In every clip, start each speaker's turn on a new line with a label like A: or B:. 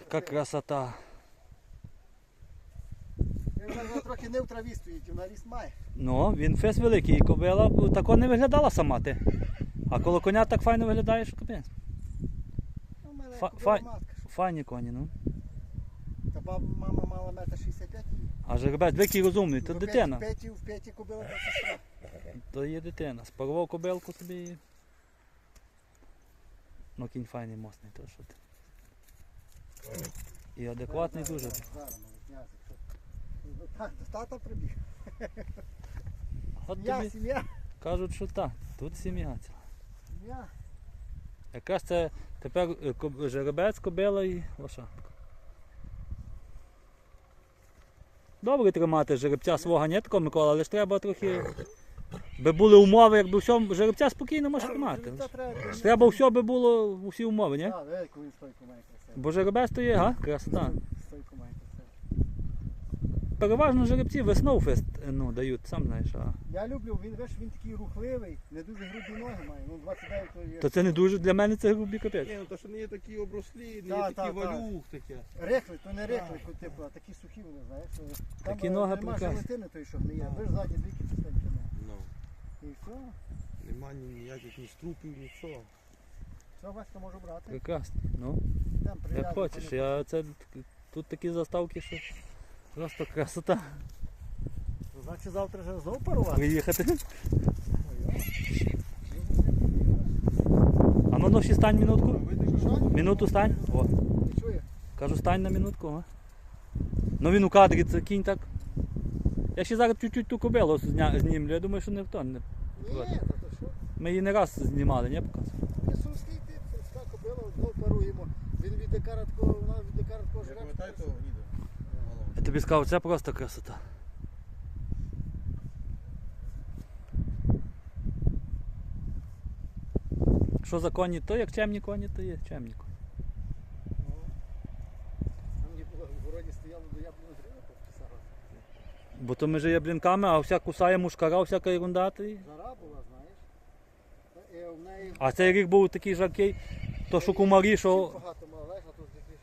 A: Яка красота.
B: Він трохи не в траві стоїть, вона ріст має.
A: Ну, він фес великий, і кобила тако не виглядала сама ти. А коло коня так файно виглядає, що капець.
B: Ну,
A: Фа- фа- Файні коні, ну.
B: Та баба, мама мала метр 65 її.
A: А жеребець який розумний, то
B: В
A: дитина.
B: п'яті, в п'яті кобила та сестра.
A: То є дитина. Спарував кобилку собі. і- Ну кінь файний мостний, то що ти. І адекватний дуже.
B: Так, до тата прибіг.
A: От тобі
B: сім'я,
A: кажуть, що так. Тут сім'я ціла.
B: сім'я.
A: Якраз це тепер е, жеребець, кобила і лошадка. Добре тримати жеребця свого не такого, Микола, але ж треба трохи. Би були умови, якби все, жеребця спокійно можеш тримати.
B: Треба.
A: Все би було усі умови, ні?
B: Так, велику він стойку має красиву.
A: Бо жеребець то є, га? Красота.
B: Стойку має красиву.
A: Переважно жеребці весною фест ну, дають, сам знаєш. А...
B: Я люблю, він, веш, він такий рухливий, не дуже грубі ноги має. Ну, 29 то є.
A: То це не дуже для мене це грубі капець.
C: Ні, ну то що не є такі оброслі, не
B: Та,
C: є
B: та,
C: такі
B: та.
C: валюх таке.
B: Рихли, то не рихли, типу, а такі сухі вони, знаєш. Там
A: Такі
B: е,
A: ноги
B: нема
A: прекрасні.
B: желатини той, що гниє.
C: Ну.
B: Ви ж ззаді дві.
C: Ну,
B: І все.
C: нема ні- ніяких ні струпів, нічого.
B: Все, Васька можу брати.
A: Прекрасно. Ну,
B: Там
A: як хочеш. Я це тут такі заставки, що просто красота.
B: Значить завтра вже знову парувати.
A: Приїхати.
B: Ой,
A: А ну ну ще стань минутку.
B: Видиш, що?
A: Минуту стань. О,
B: Не чує?
A: кажу, стань на минутку. О. Ну він у кадрі, це кінь так. Я ще зараз чуть-чуть ту кобилу знімлю. Я думаю, що не в то. Не.
B: Ні, та то що?
A: Ми її не раз знімали, не показували.
B: Несумський тип, сільська кобила, знову паруємо. Він від декара такого, вона від декара такого
C: Я пам'ятаю того гніда.
A: Я тобі сказав, це просто красота. Що за коні, то як чемні коні, то є чемні коні.
B: Ну, Там мені було в городі стояло до яблуни грива підписала.
A: Бо то ми же є блінками, а вся кусає мушкара, всяка ерунда. і-
B: Жара була, знаєш. Та, в неї
A: А цей рік був такий жаркий, то що кумарі, що.
B: багато мала, знаєш, а тут якийсь.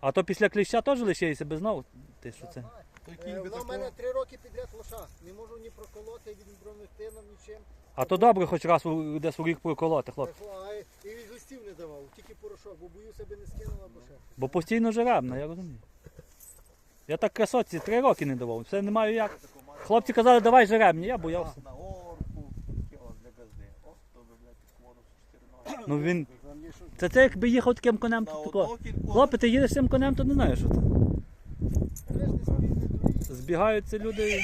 A: А то після кліща теж лишається без знов. Ти що це?
C: Той
B: Е,
C: би
B: Вона в мене
C: такого.
B: три роки підряд лоша. Не можу ні проколоти, від бронетином, нічим.
A: А то добре, хоч раз у- десь у рік проколоти, хлопці.
B: А, і- І від листів не давав, тільки порошок, бо боюся, би не скинула, бо ще.
A: Бо постійно жеребна, я розумію. Я так красоті три роки не давав. Все не маю як. Хлопці казали, давай жеребні, я боявся.
C: На орку, таке о, для газди. О, то би, блядь, такого чотири ноги.
A: Ну він. Це це якби їхав таким конем, то тако. Хлопець, ти їдеш цим конем, то не знаєш, що це. Збігаються люди.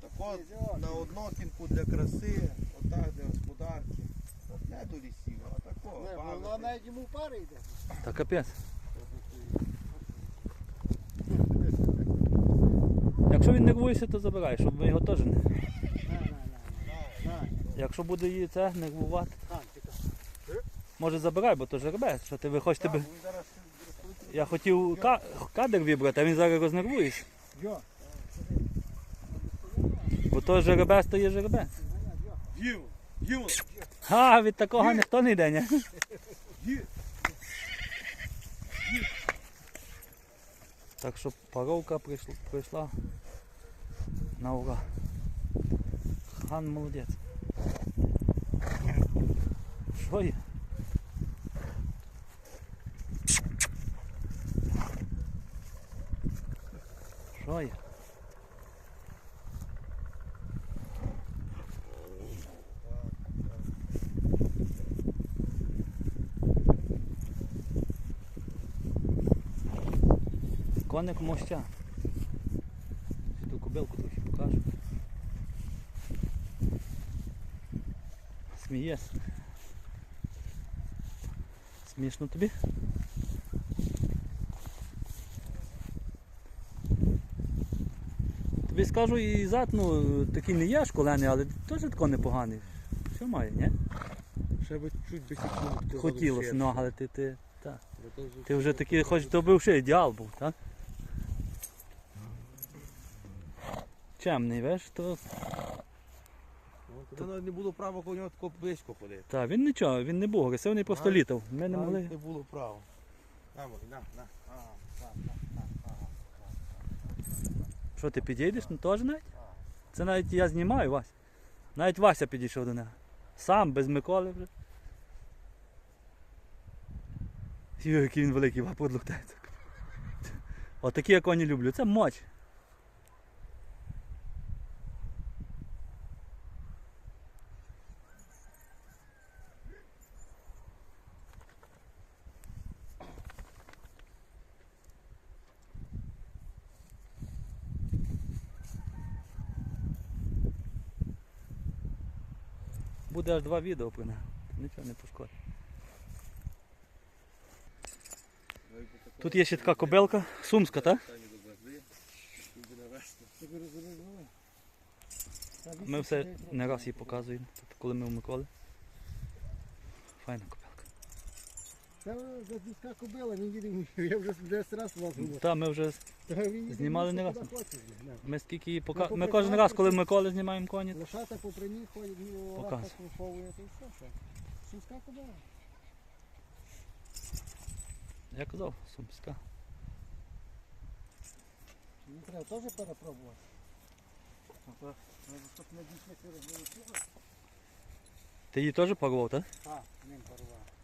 C: Тако на однокінку для краси, отак для господарки. Не до лісів, а тако.
B: Не, бо. Вона навіть йому пари йде.
A: Та капець. Якщо він нервується, то забирай, щоб ми його теж не. Якщо буде її це нервувати, може забирай, бо то жеребець, що ти ви хочете би. Я хотів ка- кадр вибрати, а він зараз рознервується. Бо то жеребець, то є жеребець.
C: Їм, їм,
A: А, від такого ніхто не йде, ні? Так що паровка прийшла, прийшла на ура. Хан молодець. Що є? Що є? Коник моща. Ту кобилку трохи покажу. Смієш. Смішно тобі? Тобі скажу і зад, ну, такий не є школений, але теж тако непоганий. Все має, ні?
C: Ще би чуть би.
A: Хотілося, ну, але ти, ти, та. Ти вже такий, хоч то був ще ідеал був, так? Чемний, веш, то
C: навіть не було права коло нього тако близько ходити.
A: Так, він нічого, він не був агресивний, просто
C: Навіть-
A: літав. Ми не
C: Навіть
A: могли.
C: Не було права. На, Володь, на, на. Ага, на, на, на, ага.
A: Що ти підійдеш? Ну теж навіть? Це навіть я знімаю Вася. Навіть Вася підійшов до нього. Сам, без Миколи вже. Йо, який він великий лухтається. Отакі я коні люблю. Це моч. Буде аж два відео про. Нічого не пошкодить. Тут є ще така кобелка, сумська, так? Ми все не раз її показуємо, коли ми в Миколи. Файна кобилка.
B: Це задівська кобила, він їде, я вже 10 раз вас говорю.
A: Та ми вже Знімали не раз. ми скільки її пока...
B: Ну,
A: Ми кожен раз, коли Миколи знімаємо коні.
B: Лошата попри ну, раз
A: Показ.
B: так виховує, то і все, що. Сумська кобила.
A: Я казав, сумська.
B: Мені треба теж перепробувати. Величину.
A: Ти її теж порвав, так?
B: Так, ним порвав.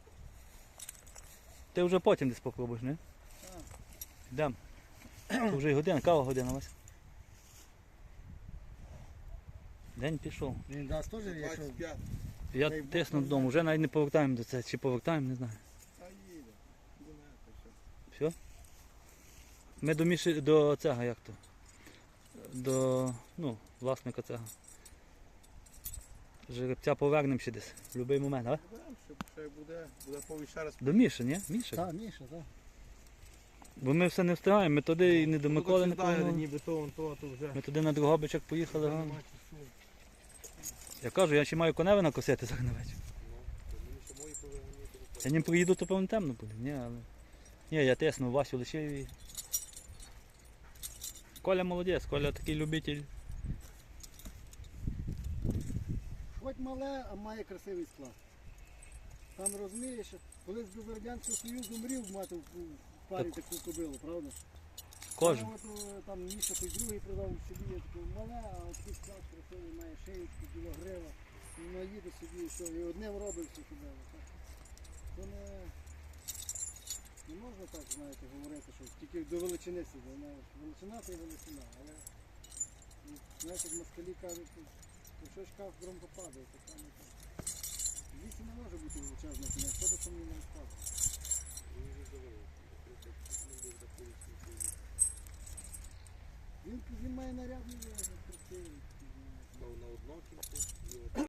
A: Ти вже потім десь попробуєш, не?
B: Так.
A: Йдемо. Це вже і година, кава година Вася. День пішов.
B: Він дасть теж, якщо
C: 25.
A: Я
B: Дай Бог,
A: тисну
B: не
A: додому, вже навіть не повертаємо до це. Чи повертаємо, не знаю.
C: А їде. Думаєте, що?
A: Все? Ми до Міші, до цього як то? До ну, власника цього. Жеребця повернемо ще десь в будь-який момент, а?
C: Буде, буде раз.
A: До Міші, ні? Міша?
B: Так, Міша, так.
A: Бо ми все не встигаємо, ми туди і не до Миколи не
C: повернемо. Ніби то, то, то вже.
A: Ми туди на Другобичок поїхали.
C: Нема часу.
A: Я кажу, я ще маю коневе накосити зараз на вечір.
C: Ну, мені ще мої повернути.
A: Я ним приїду, то певно темно буде. Ні, але. Ні, я тисну, Васю лишив і. Коля молодець, Коля такий любитель.
B: Хоч мале, а має красивий склад. Там розумієш, колись з Радянського Союзу мрів мати в парі таку кобилу, правда?
A: Кожен.
B: От, е, там Міша той другий продав собі я таку мале, а такий склад красивий має шиєчку, біла грива. Воно їде собі і все, і одним робить всю кобилу. То не, не можна так, знаєте, говорити, що тільки до величини сюди. Величина й величина, але ну, знаєте, москалі кажуть, то що шкаф громко падає, то там